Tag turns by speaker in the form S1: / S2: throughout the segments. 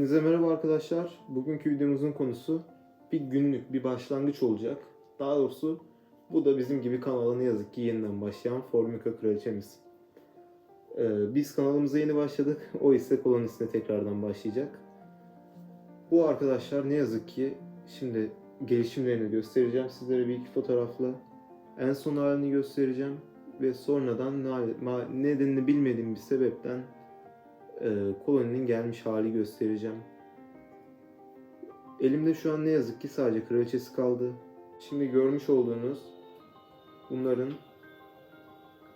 S1: Hepinize merhaba arkadaşlar. Bugünkü videomuzun konusu bir günlük, bir başlangıç olacak. Daha doğrusu bu da bizim gibi kanala ne yazık ki yeniden başlayan Formika Kraliçemiz. Ee, biz kanalımıza yeni başladık. O ise kolonisine tekrardan başlayacak. Bu arkadaşlar ne yazık ki şimdi gelişimlerini göstereceğim sizlere bir iki fotoğrafla. En son halini göstereceğim ve sonradan nedenini bilmediğim bir sebepten koloninin gelmiş hali göstereceğim. Elimde şu an ne yazık ki sadece kraliçesi kaldı. Şimdi görmüş olduğunuz bunların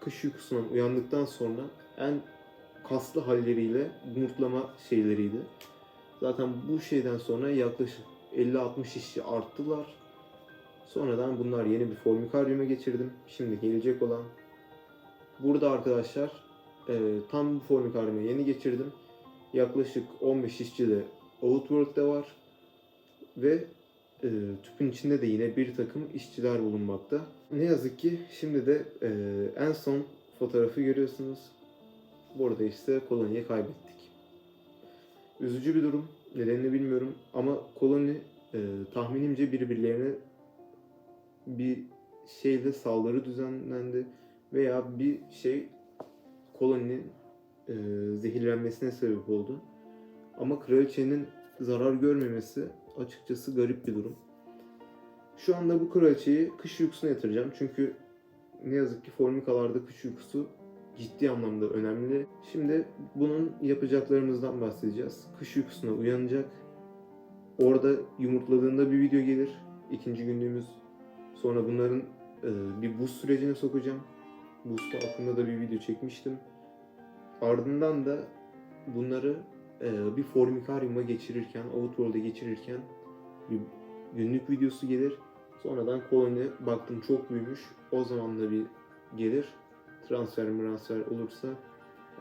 S1: kış uykusundan uyandıktan sonra en kaslı halleriyle yumurtlama şeyleriydi. Zaten bu şeyden sonra yaklaşık 50-60 işçi arttılar. Sonradan bunlar yeni bir formikaryuma geçirdim. Şimdi gelecek olan burada arkadaşlar e, tam bu formikaryuma yeni geçirdim. Yaklaşık 15 işçi de Outworld'de var. Ve e, tüpün içinde de yine bir takım işçiler bulunmakta. Ne yazık ki şimdi de e, en son fotoğrafı görüyorsunuz. Burada işte koloniyi kaybettik. Üzücü bir durum. Nedenini bilmiyorum ama koloni e, tahminimce birbirlerine bir şeyde saldırı düzenlendi veya bir şey koloninin e, zehirlenmesine sebep oldu. Ama kraliçenin zarar görmemesi açıkçası garip bir durum. Şu anda bu kraliçeyi kış uykusuna yatıracağım. Çünkü ne yazık ki formikalarda kış uykusu ciddi anlamda önemli. Şimdi bunun yapacaklarımızdan bahsedeceğiz. Kış uykusuna uyanacak. Orada yumurtladığında bir video gelir. İkinci günlüğümüz. Sonra bunların e, bir buz sürecine sokacağım. Buzda hakkında da bir video çekmiştim. Ardından da bunları e, bir formikaryuma geçirirken, Outworld'e geçirirken bir günlük videosu gelir. Sonradan koloni baktım çok büyümüş. O zaman da bir gelir. Transfer transfer olursa.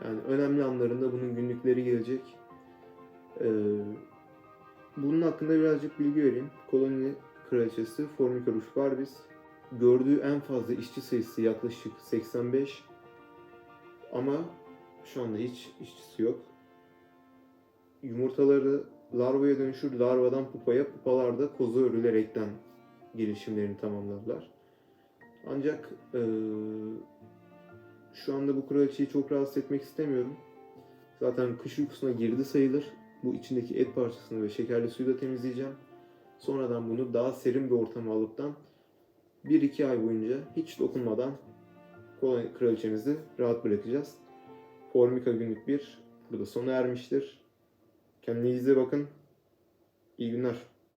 S1: Yani önemli anlarında bunun günlükleri gelecek. E, bunun hakkında birazcık bilgi vereyim. Koloni kraliçesi Formica Rush Barbis. Gördüğü en fazla işçi sayısı yaklaşık 85. Ama şu anda hiç işçisi yok. Yumurtaları larvaya dönüşür, larvadan pupaya, pupalarda koza örülerekten gelişimlerini tamamladılar. Ancak eee, şu anda bu kraliçeyi çok rahatsız etmek istemiyorum. Zaten kış uykusuna girdi sayılır. Bu içindeki et parçasını ve şekerli suyu da temizleyeceğim. Sonradan bunu daha serin bir ortama alıptan 1-2 ay boyunca hiç dokunmadan kraliçemizi rahat bırakacağız. Formika günlük 1 burada sona ermiştir. Kendinize bakın. İyi günler.